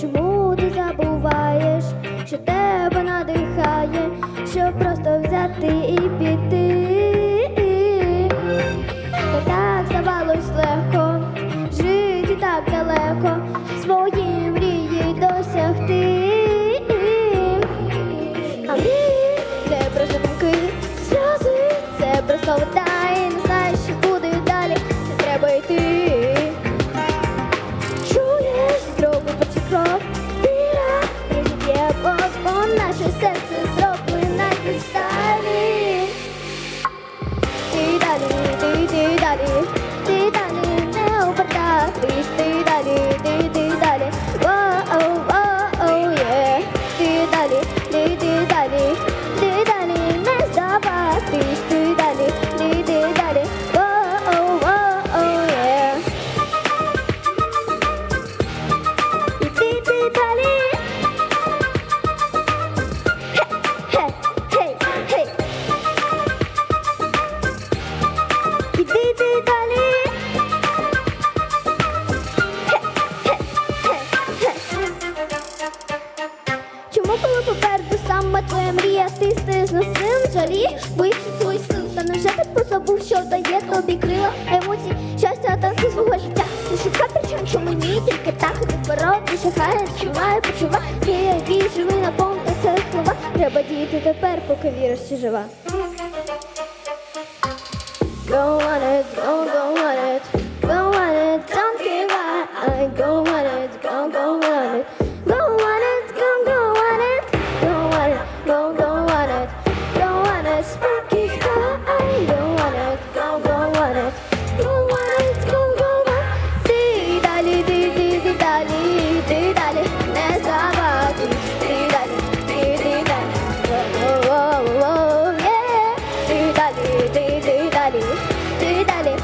чому ти забуваєш, що тебе надихає, що Чому коли попереду саме твоя мрія, ти стаєш на сил жалі, боїшся свої сил, та невже ти позабув, що дає тобі крила, емоцій, щастя та свого життя. Не шукай причин, чому ні, тільки так іди вперед, не шукай, відчувай, почувай, мрія, дій, живи, наповнити це слова. Треба діяти тепер, поки віра ще жива. Go on it, go 对待你